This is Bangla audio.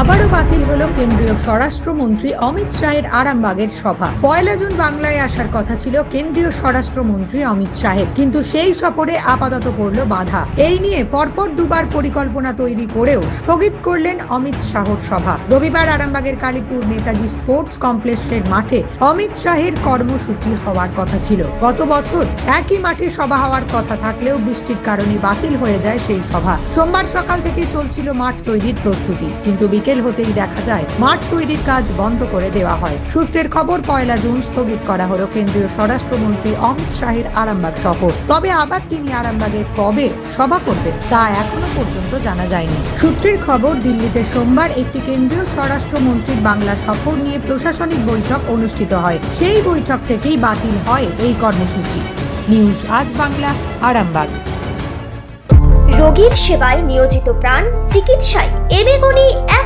আবারও বাতিল হল কেন্দ্রীয় স্বরাষ্ট্রমন্ত্রী অমিত শাহের আরামবাগের সভা। পয়লা জুন বাংলায় আসার কথা ছিল কেন্দ্রীয় স্বরাষ্ট্রমন্ত্রী অমিত শাহের। কিন্তু সেই সফরে আপাতত পড়ল বাধা। এই নিয়ে পরপর দুবার পরিকল্পনা তৈরি করেও স্থগিত করলেন অমিত শাহর সভা। রবিবার আরামবাগের কালীপুর নেতাজি স্পোর্টস কমপ্লেক্সের মাঠে অমিত শাহের কর্মসূচি হওয়ার কথা ছিল। গত বছর একই মাঠে সভা হওয়ার কথা থাকলেও বৃষ্টির কারণে বাতিল হয়ে যায় সেই সভা। সোমবার সকাল থেকে চলছিল মাঠ তৈরির প্রস্তুতি। কিন্তু বিকেল হতেই দেখা যায়, মাঠ তৈরির কাজ বন্ধ করে দেওয়া হয়। সূত্রের খবর, পয়লা জুন স্থগিত করা হলো কেন্দ্রীয় স্বরাষ্ট্রমন্ত্রী অমিত শাহের আরামবাগ সফর। তবে আবার তিনি আরামবাগে কবে সভা করবেন তা এখনও পর্যন্ত জানা যায়নি। সূত্রের খবর, দিল্লিতে সোমবার একটি কেন্দ্রীয় স্বরাষ্ট্রমন্ত্রীর বাংলা সফর নিয়ে প্রশাসনিক বৈঠক অনুষ্ঠিত হয়। সেই বৈঠক থেকেই বাতিল হয় এই কর্মসূচি। নিউজ আজ বাংলা, আরামবাগ। রোগীর সেবায় নিয়োজিত প্রাণ চিকিৎসায় এবেগুনি নাম